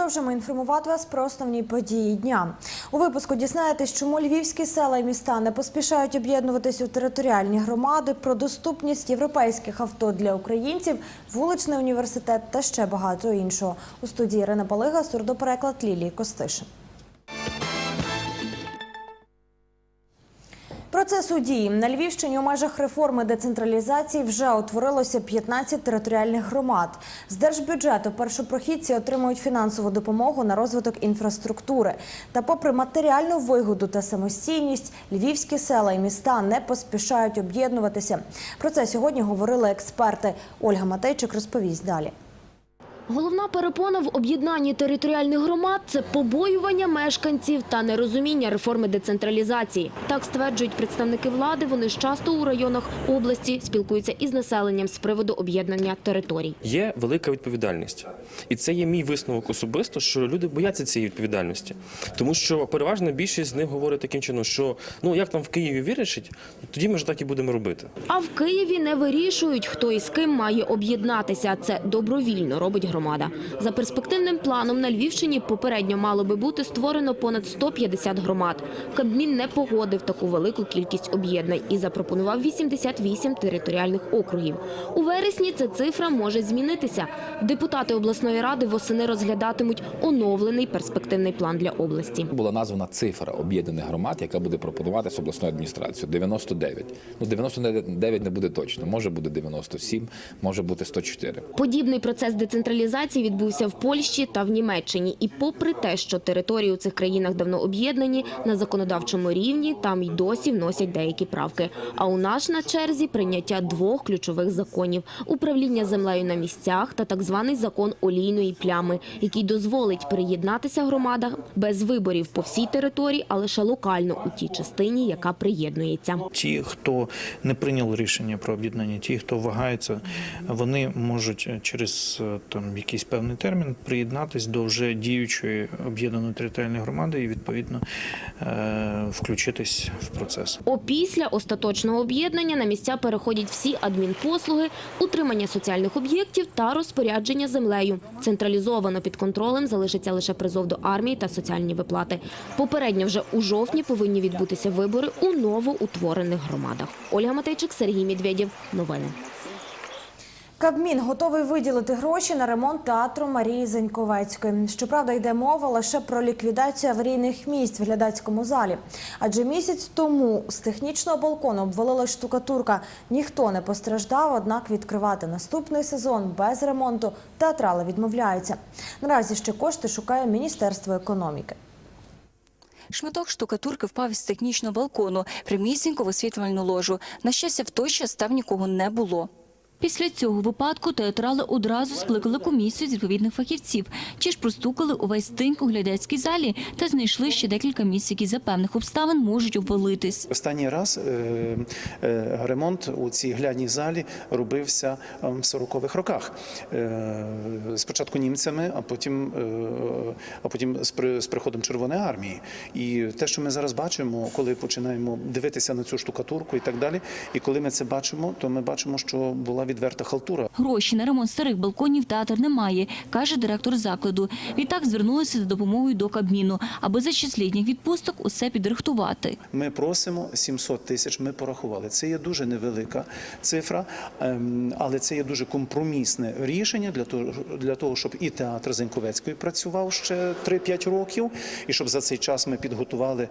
Продовжимо інформувати вас про основні події дня. У випуску дізнаєтесь, чому львівські села і міста не поспішають об'єднуватись у територіальні громади, про доступність європейських авто для українців, вуличний університет та ще багато іншого. У студії Ірина Палига, сурдопереклад Лілії Костишин. Процес у дії на Львівщині у межах реформи децентралізації вже утворилося 15 територіальних громад. З держбюджету першопрохідці отримують фінансову допомогу на розвиток інфраструктури. Та, попри матеріальну вигоду та самостійність, львівські села і міста не поспішають об'єднуватися. Про це сьогодні говорили експерти. Ольга Матейчик розповість далі. Головна перепона в об'єднанні територіальних громад – це побоювання мешканців та нерозуміння реформи децентралізації. Так стверджують представники влади. Вони ж часто у районах області спілкуються із населенням з приводу об'єднання територій. Є велика відповідальність, і це є мій висновок особисто, що люди бояться цієї відповідальності, тому що переважна більшість з них говорить таким чином, що ну як там в Києві вирішить, тоді ми ж так і будемо робити. А в Києві не вирішують, хто і з ким має об'єднатися. Це добровільно робить громада. За перспективним планом на Львівщині попередньо мало би бути створено понад 150 громад. Кабмін не погодив таку велику кількість об'єднань і запропонував 88 територіальних округів. У вересні ця цифра може змінитися. Депутати обласної ради восени розглядатимуть оновлений перспективний план для області. Була названа цифра об'єднаних громад, яка буде пропонуватися обласною адміністрацією 99. Ну 99 не буде точно. Може буде 97, може бути 104. Подібний процес децентралізації відбувся в Польщі та в Німеччині. І попри те, що території у цих країнах давно об'єднані, на законодавчому рівні там й досі вносять деякі правки. А у нас на черзі прийняття двох ключових законів – управління землею на місцях та так званий закон олійної плями, який дозволить приєднатися громадам без виборів по всій території, а лише локально у тій частині, яка приєднується. Ті, хто не прийняв рішення про об'єднання, ті, хто вагається, вони можуть через е, там якийсь певний термін приєднатись до вже діючої об'єднаної територіальної громади і відповідно е, включитись в процес. Опісля остаточного об'єднання на місця переходять всі адмінпослуги, утримання соціальних об'єктів та розпорядження землею. Централізовано під контролем залишиться лише призов до армії та соціальні виплати. Попередньо вже у жовтні повинні відбутися вибори у новоутворених громадах. Ольга Матейчик, Сергій Медведєв. Новини. Кабмін готовий виділити гроші на ремонт театру Марії Заньковецької. Щоправда, йде мова лише про ліквідацію аварійних місць в глядацькому залі. Адже місяць тому з технічного балкону обвалила штукатурка. Ніхто не постраждав, однак відкривати наступний сезон без ремонту театрали відмовляються. Наразі ще кошти шукає Міністерство економіки. Шматок штукатурки впав із технічного балкону прямісінько в освітлювальну ложу. На щастя, в той час там нікого не було. Після цього випадку театрали одразу скликали комісію з відповідних фахівців. Чи ж простукали увесь тиньк у глядацькій залі та знайшли ще декілька місць, які за певних обставин можуть обвалитись. Останній раз е, е, ремонт у цій глядній залі робився е, в 40-х роках. Е, Спочатку німцями, а потім, а потім з при- з приходом Червоної армії. І те, що ми зараз бачимо, коли починаємо дивитися на цю штукатурку і так далі, і коли ми це бачимо, то ми бачимо, що була відверта халтура. Гроші на ремонт старих балконів театр не має, каже директор закладу. Відтак звернулися за допомогою до Кабміну, аби за час літніх відпусток усе підрихтувати. Ми просимо 700 тисяч. Ми порахували. Це є дуже невелика цифра, ем, але це є дуже компромісне рішення для того, для того, щоб і театр Зеньковецької працював ще 3-5 років, і щоб за цей час ми підготували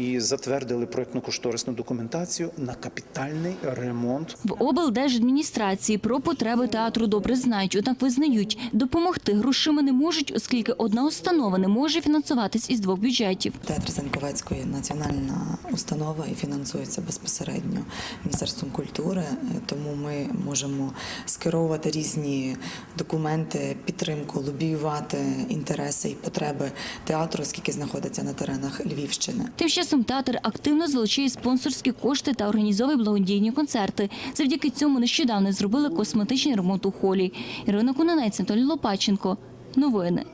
і затвердили проєктно-кошторисну документацію на капітальний ремонт В облдержадміністрації про потреби театру добре знають, однак визнають, допомогти грошима не можуть, оскільки одна установа не може фінансуватись із двох бюджетів. Театр Заньковецької національна установа і фінансується безпосередньо Міністерством культури, тому ми можемо скеровувати різні документи, підтримку, лобіювати інтереси і потреби театру, оскільки знаходиться на теренах Львівщини. Тим часом театр активно залучує спонсорські кошти та організовує благодійні концерти. Завдяки цьому нещодавно зробили косметичний ремонт у холі. Ірина Кунанець, Анатолій Лопаченко. Новини.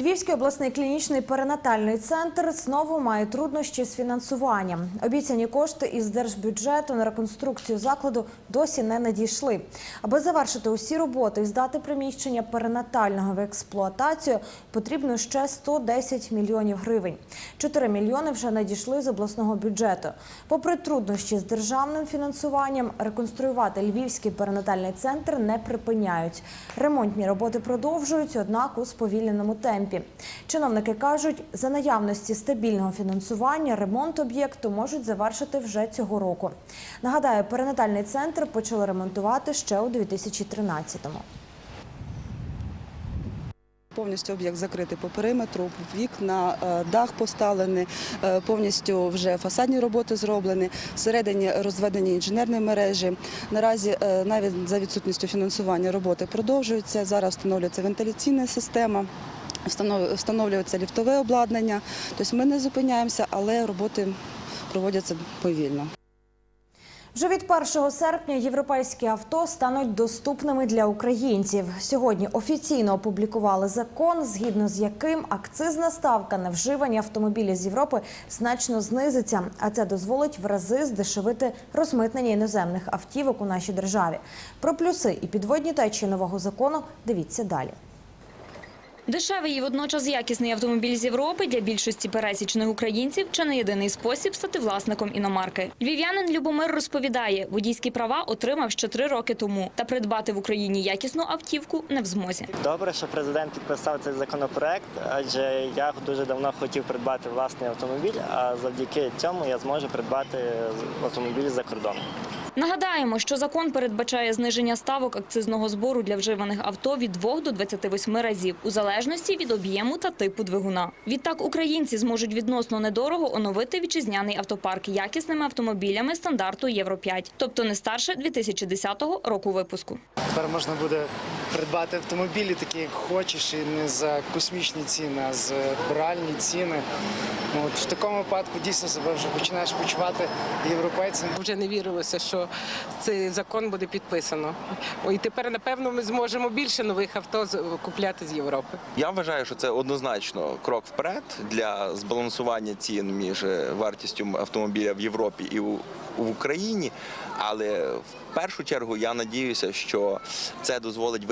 Львівський обласний клінічний перинатальний центр знову має труднощі з фінансуванням. Обіцяні кошти із держбюджету на реконструкцію закладу досі не надійшли. Аби завершити усі роботи і здати приміщення перинатального в експлуатацію, потрібно ще 110 мільйонів гривень. 4 мільйони вже надійшли з обласного бюджету. Попри труднощі з державним фінансуванням, реконструювати львівський перинатальний центр не припиняють. Ремонтні роботи продовжують, однак у сповільненому темпі. Чиновники кажуть, за наявності стабільного фінансування ремонт об'єкту можуть завершити вже цього року. Нагадаю, перинатальний центр почали ремонтувати ще у 2013-му. Повністю об'єкт закритий по периметру, вікна, е, дах поставлений, е, повністю вже фасадні роботи зроблені, всередині розведені інженерні мережі. Наразі е, навіть за відсутністю фінансування роботи продовжуються. Зараз встановлюється вентиляційна система. Встанов- Встановлюється ліфтове обладнання. Тобто ми не зупиняємося, але роботи проводяться повільно. Вже від 1 серпня європейські авто стануть доступними для українців. Сьогодні офіційно опублікували закон, згідно з яким акцизна ставка на вживані автомобілі з Європи значно знизиться, а це дозволить в рази здешевити розмитнення іноземних автівок у нашій державі. Про плюси і підводні течії нового закону дивіться далі. Дешевий і водночас якісний автомобіль з Європи для більшості пересічних українців чи не єдиний спосіб стати власником іномарки. Львів'янин Любомир розповідає, водійські права отримав ще три роки тому, та придбати в Україні якісну автівку не в змозі. Добре, що президент підписав цей законопроект, адже я дуже давно хотів придбати власний автомобіль, а завдяки цьому я зможу придбати автомобіль за кордоном. Нагадаємо, що закон передбачає зниження ставок акцизного збору для вживаних авто від 2 до 28 разів, у залежності від об'єму та типу двигуна. Відтак українці зможуть відносно недорого оновити вітчизняний автопарк якісними автомобілями стандарту Євро 5, тобто не старше 2010 року випуску. Тепер можна буде придбати автомобілі, такі як хочеш, і не за космічні ціни, а за реальні ціни. От в такому випадку дійсно себе вже починаєш почувати європейцем. Вже не вірилося, що цей закон буде підписано. І тепер, напевно, ми зможемо більше нових авто з- купляти з Європи. Я вважаю, що це однозначно крок вперед для збалансування цін між вартістю автомобіля в Європі і у- в Україні. Але в першу чергу я надіюся, що це дозволить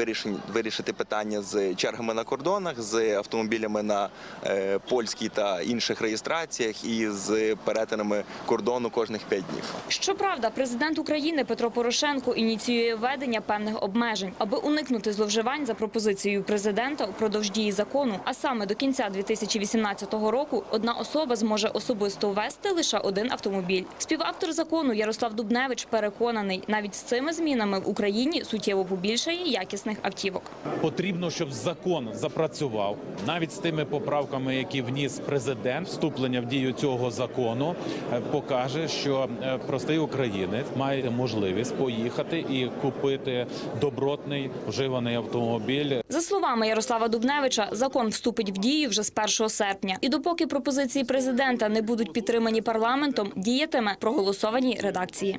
вирішити питання з чергами на кордонах, з автомобілями на е, польській та інших реєстраціях і з перетинами кордону кожних п'ять днів. Щоправда, президент України Петро Порошенко ініціює введення певних обмежень, аби уникнути зловживань за пропозицією президента упродовж дії закону. А саме до кінця 2018 року одна особа зможе особисто ввести лише один автомобіль. Співавтор закону Ярослав Дубневич переконаний, навіть з цими змінами в Україні суттєво побільшає якісних автівок. Потрібно, щоб закон запрацював навіть з тими поправками, які вніс президент. Вступлення в дію цього закону е, покаже, що е, простий українець має можливість поїхати і купити добротний вживаний автомобіль. За словами Ярослава Дубневича, закон вступить в дію вже з 1 серпня. І допоки пропозиції президента не будуть підтримані парламентом, діятиме проголосовані редакції.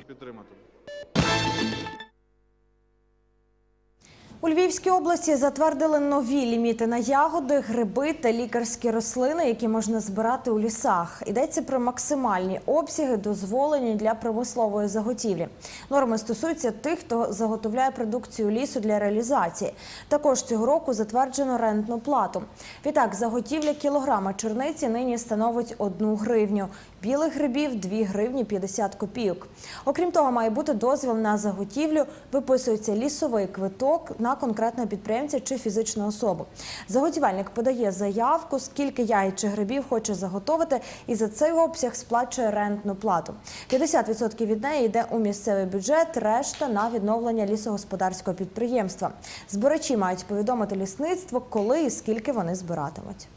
У Львівській області затвердили нові ліміти на ягоди, гриби та лікарські рослини, які можна збирати у лісах. Йдеться про максимальні обсяги, дозволені для промислової заготівлі. Норми стосуються тих, хто заготовляє продукцію лісу для реалізації. Також цього року затверджено рентну плату. Відтак, заготівля кілограма чорниці нині становить одну гривню. Білих грибів 2 гривні 50 копійок. Окрім того, має бути дозвіл на заготівлю, виписується лісовий квиток на конкретного підприємця чи фізичну особу. Заготівельник подає заявку, скільки яй чи грибів хоче заготовити, і за цей обсяг сплачує рентну плату. 50% від неї йде у місцевий бюджет, решта на відновлення лісогосподарського підприємства. Збирачі мають повідомити лісництво, коли і скільки вони збиратимуть.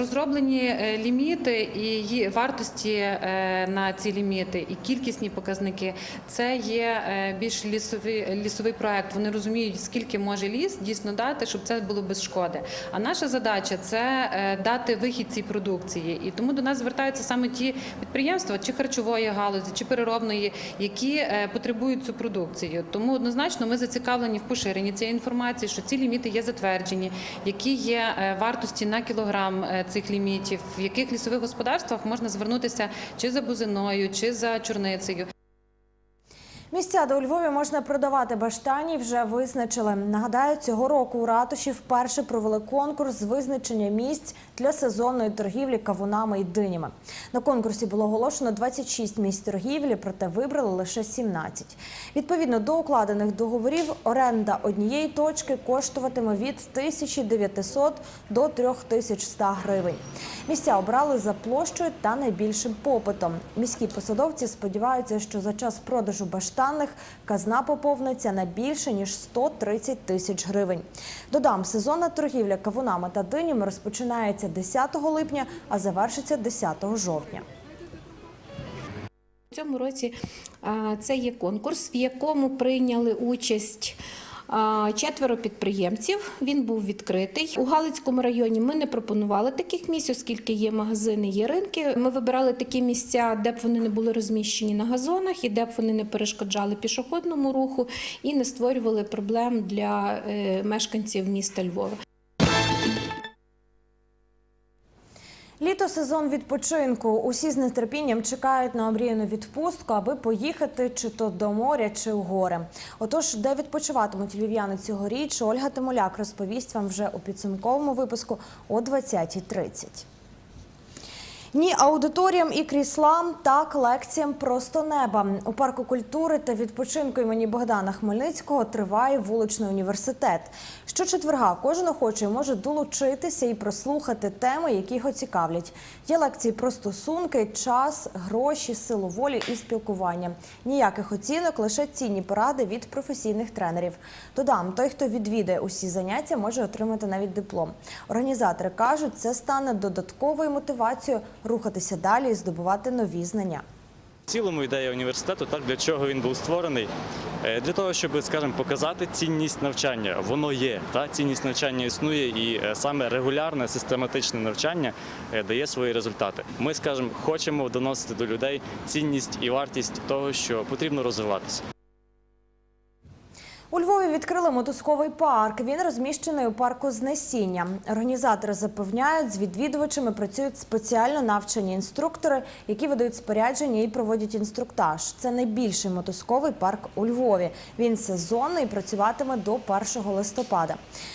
Розроблені е, ліміти і вартості е, на ці ліміти і кількісні показники це є е, більш лісовий лісовий проект. Вони розуміють, скільки може ліс дійсно дати, щоб це було без шкоди. А наша задача це дати вихід цій продукції. І тому до нас звертаються саме ті підприємства, чи харчової галузі, чи переробної, які потребують цю продукцію. Тому однозначно ми зацікавлені в поширенні цієї інформації, що ці ліміти є затверджені, які є вартості на кілограм цих лімітів, в яких лісових господарствах можна звернутися чи за бузиною, чи за чорницею. Місця, до Львові можна продавати баштані, вже визначили. Нагадаю, цього року у ратуші вперше провели конкурс з визначення місць для сезонної торгівлі кавунами і динями. На конкурсі було оголошено 26 місць торгівлі, проте вибрали лише 17. Відповідно до укладених договорів, оренда однієї точки коштуватиме від 1900 до 3100 гривень. Місця обрали за площею та найбільшим попитом. Міські посадовці сподіваються, що за час продажу баштанних казна поповниться на більше ніж 130 тисяч гривень. Додам, сезонна торгівля кавунами та динями розпочинається 10 липня, а завершиться 10 жовтня. У цьому році це є конкурс, в якому прийняли участь. Четверо підприємців. Він був відкритий у Галицькому районі. Ми не пропонували таких місць, оскільки є магазини, є ринки. Ми вибирали такі місця, де б вони не були розміщені на газонах і де б вони не перешкоджали пішохідному руху і не створювали проблем для е, мешканців міста Львова. Літо сезон відпочинку. Усі з нетерпінням чекають на омріяну відпустку, аби поїхати чи то до моря, чи у гори. Отож, де відпочиватимуть львів'яни цьогоріч, Ольга Тимоляк розповість вам вже у підсумковому випуску о 20.30. Ні аудиторіям і кріслам, так лекціям просто неба. У парку культури та відпочинку імені Богдана Хмельницького триває вуличний університет. Щочетверга кожен охочий може долучитися і прослухати теми, які його цікавлять. Є лекції про стосунки, час, гроші, силу волі і спілкування. Ніяких оцінок, лише цінні поради від професійних тренерів. Додам, той, хто відвідає усі заняття, може отримати навіть диплом. Організатори кажуть, це стане додатковою мотивацією рухатися далі і здобувати нові знання. В цілому ідея університету, так для чого він був створений? Е, Для того, щоб, скажімо, показати цінність навчання. Воно є, та цінність навчання існує, і е, саме регулярне систематичне навчання е, дає свої результати. Ми, скажімо, хочемо доносити до людей цінність і вартість того, що потрібно розвиватися. У Львові відкрили мотузковий парк. Він розміщений у парку Знесіння. Організатори запевняють, з відвідувачами працюють спеціально навчені інструктори, які видають спорядження і проводять інструктаж. Це найбільший мотузковий парк у Львові. Він сезонний і працюватиме до 1 листопада.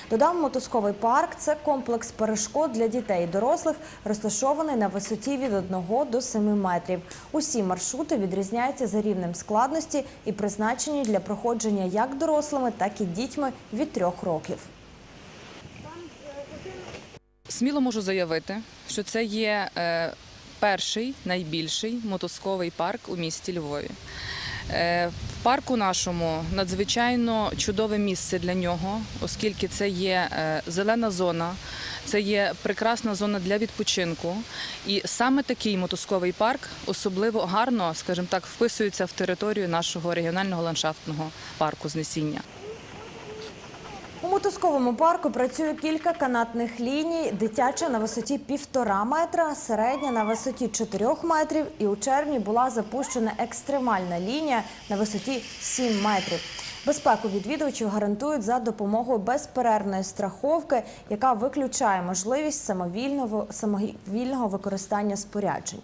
Додам, мотузковий парк це комплекс перешкод для дітей і дорослих, розташований на висоті від 1 до 7 метрів. Усі маршрути відрізняються за рівнем складності і призначені для проходження як дорослими, так і дітьми від трьох років. Сміло можу заявити, що це є е, перший найбільший мотосковий парк у місті Львові. Е, В парку нашому надзвичайно чудове місце для нього, оскільки це є е, зелена зона, це є прекрасна зона для відпочинку. І саме такий мотузковий парк особливо гарно, скажімо так, вписується в територію нашого регіонального ландшафтного парку Знесіння. У мотузковому парку працює кілька канатних ліній. Дитяча на висоті півтора метра, середня на висоті 4 метрів. І у червні була запущена екстремальна лінія на висоті 7 метрів. Безпеку відвідувачів гарантують за допомогою безперервної страховки, яка виключає можливість самовільного самовільного використання споряджень.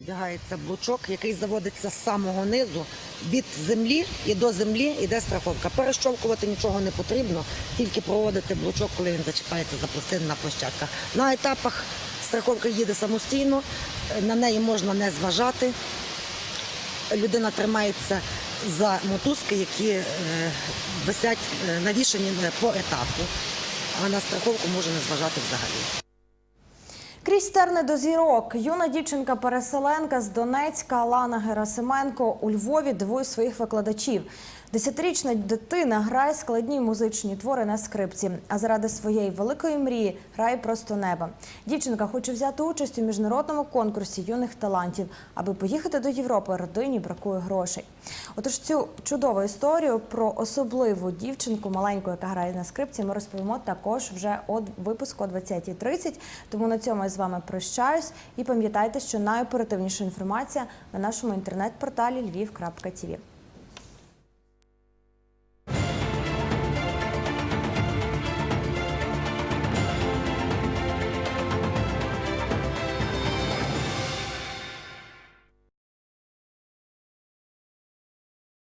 Вдягається блочок, який заводиться з самого низу від землі і до землі йде страховка. Перещовкувати нічого не потрібно, тільки проводити блочок, коли він зачіпається за пластини на площадках. На етапах страховка їде самостійно, на неї можна не зважати. Людина тримається за мотузки, які е, висять е, навішані по етапу, а на страховку може не зважати взагалі. Крізь терни до зірок. Юна дівчинка-переселенка з Донецька Алана Герасименко у Львові дивує своїх викладачів. Десятирічна дитина грає складні музичні твори на скрипці, а заради своєї великої мрії грає просто неба. Дівчинка хоче взяти участь у міжнародному конкурсі юних талантів. Аби поїхати до Європи, родині бракує грошей. Отож, цю чудову історію про особливу дівчинку, маленьку, яка грає на скрипці, ми розповімо також вже у випуску о 20.30. Тому на цьому я з вами прощаюсь. І пам'ятайте, що найоперативніша інформація на нашому інтернет-порталі lviv.tv.